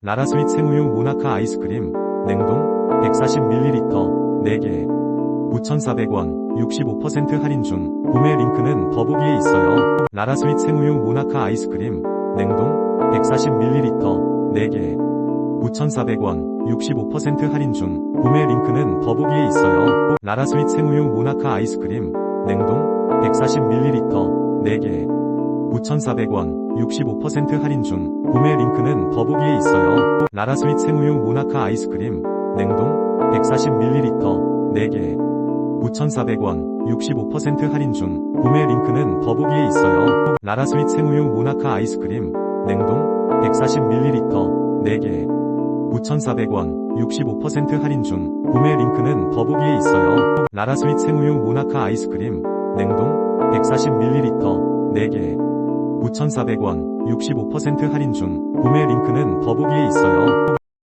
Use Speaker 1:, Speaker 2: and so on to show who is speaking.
Speaker 1: 라라스윗 생우유 모나카 아이스크림 냉동 140ml 4개 9,400원 65% 할인 중 구매 링크는 더보기에 있어요. 라라스윗 생우유 모나카 아이스크림 냉동 140ml 4개 9,400원 65% 할인 중 구매 링크는 더보기에 있어요. 라라스윗 생우유 모나카 아이스크림 냉동 140ml 4개 9,400원 65% 할인 중 구매 링크는 더보기에 있어요. 라라스윗 생우유 모나카 아이스크림 냉동 140ml 4개 9,400원 65% 할인 중 구매 링크는 더보기에 있어요. 라라스윗 생우유 모나카 아이스크림 냉동 140ml 4개 9,400원 65% 할인 중 구매 링크는 더보기에 있어요. 라라스윗 생우유 모나카 아이스크림 냉동 140ml 4개 9,400원 65% 할인 중 구매 링크는 더보기에 있어요.